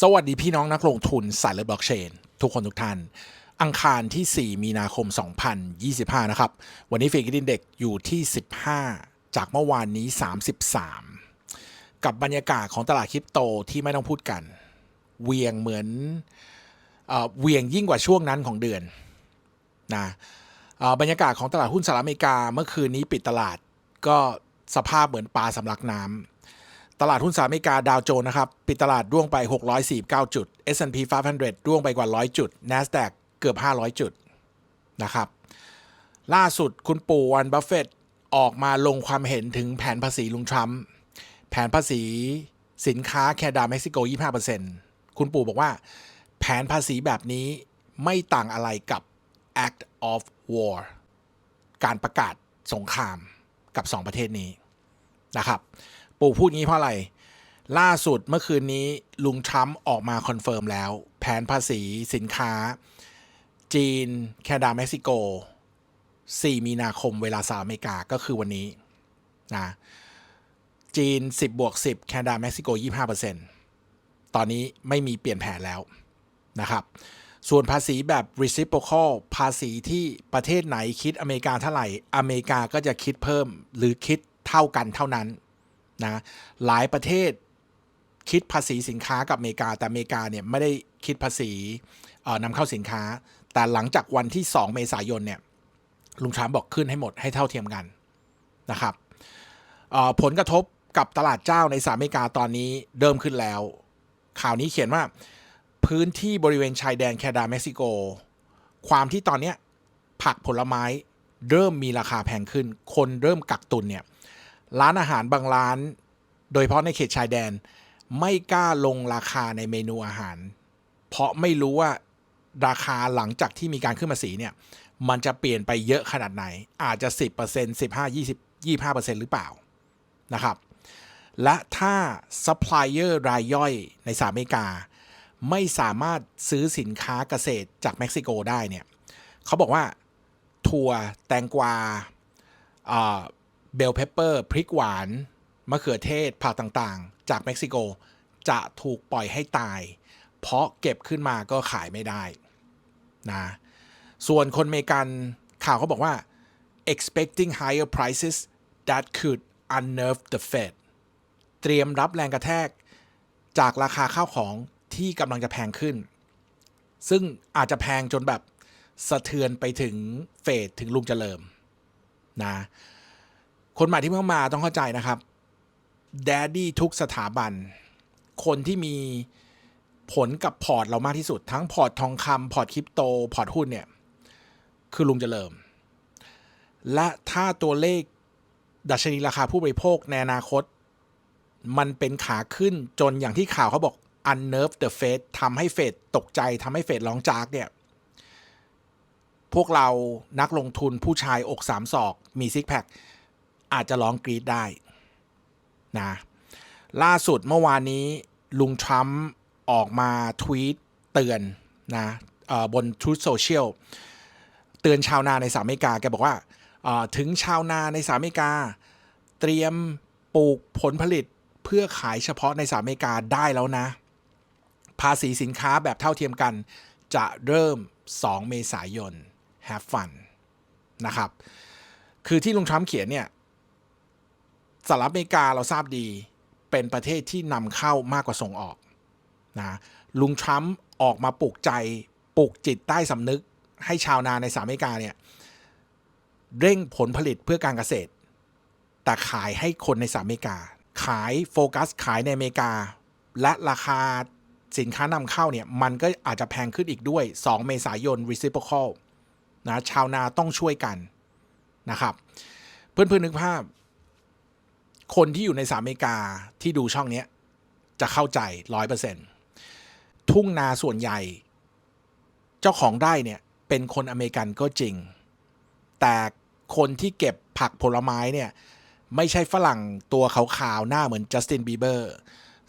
สวัสดีพี่น้องนักลงทุนสายเลือดบล็อกเชน ทุกคนทุกท่าน อังคารที่ 4 มีนาคม 2025 นะครับ วันนี้เฟกิดินเด็กอยู่ที่ 15 จากเมื่อวานนี้ 33 กับบรรยากาศของตลาดคริปโตที่ไม่ต้องพูดกัน เวียงเหมือนเออเวียงยิ่งกว่าช่วงนั้นของเดือนนะบรรยากาศของตลาดหุ้นสหรัฐอเมริกาเมื่อคืนนี้ปิดตลาดก็สภาพเหมือนปลาสำลักน้ำ ตลาดหุ้นสหรัฐอเมริกาดาวโจนส์นะครับปิดตลาดร่วงไป 649 จุด S&P 500 ร่วงไปกว่า 100 จุด NASDAQ เกือบ 500 จุดนะครับล่าสุดคุณปู่วันบัฟเฟตออกมาลงความเห็นถึงแผนภาษีลุงทรัมป์แผนภาษีสินค้าแคนาดาเม็กซิโก 25%คุณปู่บอกว่า แผนภาษีแบบนี้ไม่ต่างอะไรกับ Act of War การประกาศสงครามกับ 2 ประเทศนี้นะครับ ปู่พูดงี้เพราะอะไร ล่าสุดเมื่อคืนนี้ลุงทรัมป์ออกมาคอนเฟิร์มแล้ว แผนภาษีสินค้า จีน แคนาดาเม็กซิโก 4 มีนาคมเวลาสหรัฐอเมริกาก็คือวันนี้นะจีน 10บวก10 แคนาดาเม็กซิโก 25%ตอนนี้ไม่มีเปลี่ยนแผนแล้วนะครับ ส่วนภาษีแบบ reciprocal ภาษีที่ประเทศไหนคิดอเมริกาเท่าไหร่ อเมริกาก็จะคิดเพิ่มหรือคิดเท่ากันเท่านั้น นะหลายประเทศคิดภาษีสินค้ากับอเมริกา แต่อเมริกาเนี่ยไม่ได้คิดภาษีนำเข้าสินค้า แต่หลังจากวันที่ 2 เมษายนเนี่ยลุงทรัมป์บอกขึ้นให้หมดให้เท่าเทียมกันนะครับผลกระทบกับตลาดเจ้าในสหรัฐอเมริกาตอนนี้เริ่มขึ้นแล้ว ข่าวนี้เขียนว่าพื้นที่บริเวณชายแดนแคนาดาเม็กซิโก ความที่ตอนเนี้ยผักผลไม้เริ่มมีราคาแพงขึ้น คนเริ่มกักตุนเนี่ย ร้านอาหารบางร้าน โดยเฉพาะในเขตชายแดน ไม่กล้าลงราคาในเมนูอาหาร เพราะไม่รู้ว่าราคาหลังจากที่มีการขึ้นภาษีเนี่ย มันจะเปลี่ยนไปเยอะขนาดไหน อาจจะ 10% 15 20 25%หรือเปล่านะครับและถ้าซัพพลายเออร์รายย่อยในสหรัฐอเมริกา ไม่สามารถซื้อสินค้าเกษตรจากเม็กซิโกได้เนี่ยเขาบอกว่าถั่วแตงกวา เบลเพปเปอร์พริกหวาน มะเขือเทศผักต่างๆ จากเม็กซิโกจะถูกปล่อยให้ตาย เพราะเก็บขึ้นมาก็ขายไม่ได้นะส่วนคนเมกันข่าวเขาบอกว่า expecting higher prices that could unnerve the Fed เตรียมรับแรงกระแทก จากราคาข้าวของที่กำลังจะแพงขึ้น ซึ่งอาจจะแพงจนแบบสะเทือนไปถึงเฟดถึงลุงเจริญนะ คนใหม่ที่เพิ่งมาต้องเข้าใจนะครับแดดดี้ทุกสถาบัน คนที่มีผลกับพอร์ตเรามากที่สุด ทั้งพอร์ตทองคำพอร์ตคริปโต พอร์ตหุ้นเนี่ย คือลุงเจริญและถ้าตัวเลขดัชนีราคาผู้บริโภคในอนาคต มันเป็นขาขึ้นจนอย่างที่ข่าวเขาบอก unnerve the Fed ทำให้เฟดตกใจทำให้เฟดร้องจากเนี่ย พวกเรานักลงทุนผู้ชายอกสามศอก มีซิกแพค อาจจะร้องกรีดได้นะล่าสุดเมื่อวานนี้ลุงทรัมป์ออกมาทวีตเตือนนะบน Truth Social เตือนชาวนาในสหรัฐอเมริกาแกบอกว่าถึงชาวนาในสหรัฐอเมริกา เตรียมปลูกผลผลิตเพื่อขายเฉพาะในสหรัฐอเมริกาได้แล้วนะ ภาษีสินค้าแบบเท่าเทียมกัน จะเริ่ม 2 เมษายน have fun นะครับ คือที่ลุงทรัมป์เขียนเนี่ย สหรัฐอเมริกาเราทราบดีเป็นประเทศที่นำเข้ามากกว่าส่งออกนะลุงทรัมป์ออกมาปลุกใจปลุกจิตใต้สำนึกให้ชาวนาในสหรัฐอเมริกาเนี่ยเร่งผลผลิตเพื่อการเกษตร แต่ขายให้คนในสหรัฐอเมริกา ขายโฟกัสขายในอเมริกา และราคาสินค้านำเข้าเนี่ยมันก็อาจจะแพงขึ้นอีกด้วย 2 เมษายน reciprocal นะชาวนาต้องช่วยกันนะครับ เพื่อนๆนึกภาพ คนที่อยู่ในสหรัฐอเมริกาที่ดูช่องนี้จะเข้าใจร้อยเปอร์เซ็นทุ่งนาส่วนใหญ่ เจ้าของไร่เนี่ยเป็นคนอเมริกันก็จริง แต่คนที่เก็บผักผลไม้เนี่ยไม่ใช่ฝรั่งตัวขาวๆหน้าเหมือนจัสตินบีเบอร์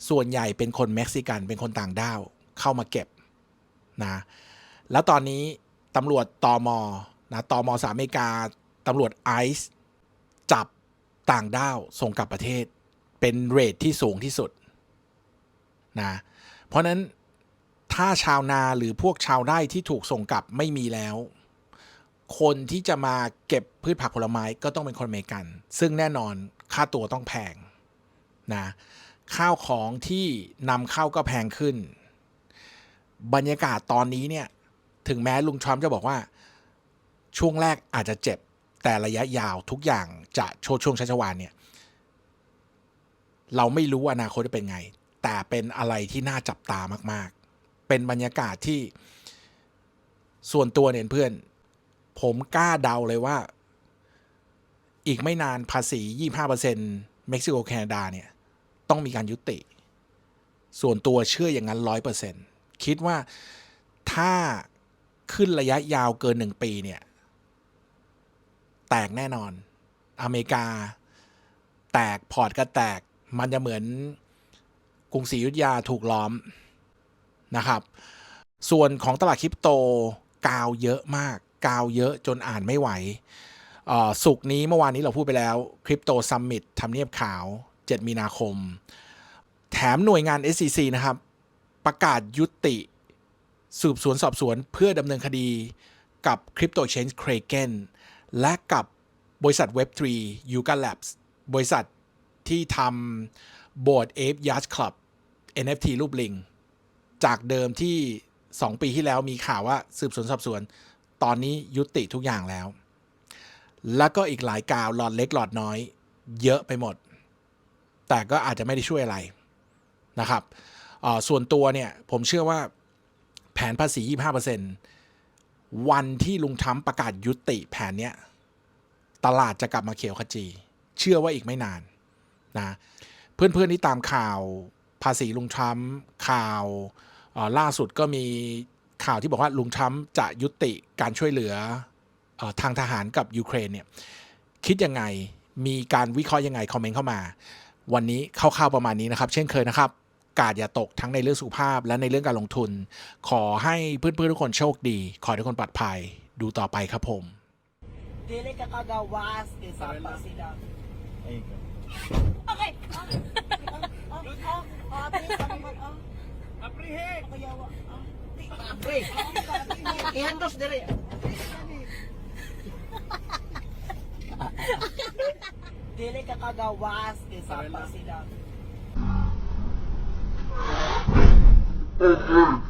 ส่วนใหญ่เป็นคนเม็กซิกันเป็นคนต่างด้าวเข้ามาเก็บนะแล้วตอนนี้ตำรวจตอมอนะตอมสหรัฐอเมริกาตำรวจไอซ์จับ ต่างด้าวส่งกลับประเทศ เป็นเรทที่สูงที่สุดนะเพราะนั้นถ้าชาวนาหรือพวกชาวไร่ที่ถูกส่งกลับไม่มีแล้ว คนที่จะมาเก็บพืชผักผลไม้ก็ต้องเป็นคนอเมริกัน ซึ่งแน่นอนค่าตัวต้องแพงนะข้าวของที่นำเข้าก็แพงขึ้น บรรยากาศตอนนี้เนี่ยถึงแม้ลุงทรัมป์จะบอกว่าช่วงแรกอาจจะเจ็บ แต่ระยะยาวทุกอย่างจะโชดช่วงชัชวานเนี่ย เราไม่รู้อนาคตจะเป็นไง แต่เป็นอะไรที่น่าจับตามาก ๆ เป็นบรรยากาศที่ส่วนตัวเนี่ยเพื่อน ผมกล้าเดาเลยว่า อีกไม่นานภาษี 25%เม็กซิโกแคนาดาเนี่ย ต้องมีการยุติ ส่วนตัวเชื่ออย่างนั้น 100%คิดว่าถ้าขึ้นระยะยาวเกินหนึ่งปีเนี่ย แตกแน่นอน อเมริกา แตกพอร์ตก็แตก มันจะเหมือนกรุงศรีอยุธยาถูกล้อมนะครับ ส่วนของตลาดคริปโตกาวเยอะมาก กาวเยอะจนอ่านไม่ไหวอ่อสุกนี้เมื่อวานนี้เราพูดไปแล้วคริปโตซัมมิตทำเนียบขาว 7 มีนาคม แถมหน่วยงาน SEC นะครับ ประกาศยุติสืบสวนสอบสวนเพื่อดำเนินคดีกับ Crypto Exchange Kraken และกับบริษัท Web3 Yuga Labs บริษัทที่ทำ Board Ape Yacht Club NFT รูปลิง จากเดิมที่ 2 ปีที่แล้วมีข่าวว่าสืบสวนสอบสวน ตอนนี้ยุติทุกอย่างแล้ว แล้วก็อีกหลายกาวหลอดเล็กหลอดน้อย เยอะไปหมด แต่ก็อาจจะไม่ได้ช่วยอะไรนะครับ ส่วนตัวเนี่ย ผมเชื่อว่าแผนภาษี 25% วันที่ลุงทรัมป์ประกาศยุติแผนเนี้ยตลาดจะกลับมาเขียวขจี เชื่อว่าอีกไม่นานนะเพื่อนๆที่ตามข่าวภาษีลุงทรัมป์ข่าวล่าสุดก็มีข่าวที่บอกว่าลุงทรัมป์จะยุติการช่วยเหลือออทางทหารกับยูเครนเนี่ยคิดยังไงมีการวิเคราะห์ยังไง คอมเมนต์เข้ามา วันนี้คร่าวๆประมาณนี้นะครับ เช่นเคยนะครับ กาดอย่าตกทั้งในเรื่องสุขภาพและในเรื่องการลงทุน ขอให้เพื่อนๆทุกคนโชคดี ขอให้ทุกคนปลอดภัย ดูต่อไปครับผม Dili ka kagawas kay sapa sila. There you go. Okay. Ah, ah, ah, ah, ate, ano man, ah. Kayawa, ah. Apre. Ihandos diri. Dili ka kagawas kay sapa sila. Oh,